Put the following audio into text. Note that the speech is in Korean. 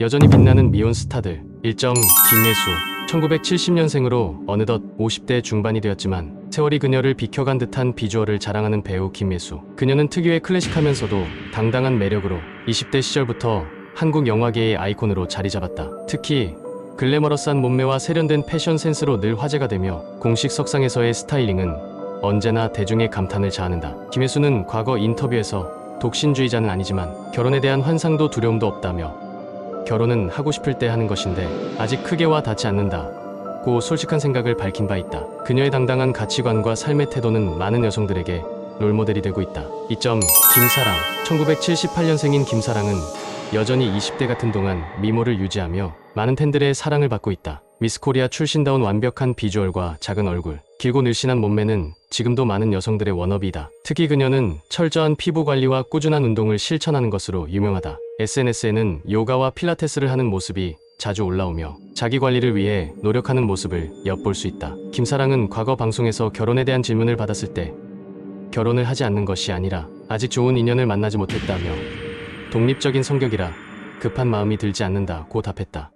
여전히 빛나는 미혼 스타들. 일정 김예수. 1970년생으로 어느덧 50대 중반이 되었지만 세월이 그녀를 비켜간 듯한 비주얼을 자랑하는 배우 김예수. 그녀는 특유의 클래식하면서도 당당한 매력으로 20대 시절부터 한국 영화계의 아이콘으로 자리 잡았다. 특히 글래머러스한 몸매와 세련된 패션 센스로 늘 화제가 되며 공식 석상에서의 스타일링은 언제나 대중의 감탄을 자아낸다. 김혜수는 과거 인터뷰에서 독신주의자는 아니지만 결혼에 대한 환상도 두려움도 없다며 결혼은 하고 싶을 때 하는 것인데 아직 크게 와 닿지 않는다. 고 솔직한 생각을 밝힌 바 있다. 그녀의 당당한 가치관과 삶의 태도는 많은 여성들에게 롤모델이 되고 있다. 이 점 김사랑 1978년생인 김사랑은 여전히 20대 같은 동안 미모를 유지하며 많은 팬들의 사랑을 받고 있다. 미스코리아 출신다운 완벽한 비주얼과 작은 얼굴, 길고 늘씬한 몸매는 지금도 많은 여성들의 워너비다. 특히 그녀는 철저한 피부 관리와 꾸준한 운동을 실천하는 것으로 유명하다. SNS에는 요가와 필라테스를 하는 모습이 자주 올라오며 자기 관리를 위해 노력하는 모습을 엿볼 수 있다. 김사랑은 과거 방송에서 결혼에 대한 질문을 받았을 때 결혼을 하지 않는 것이 아니라 아직 좋은 인연을 만나지 못했다며 독립적인 성격이라 급한 마음이 들지 않는다고 답했다.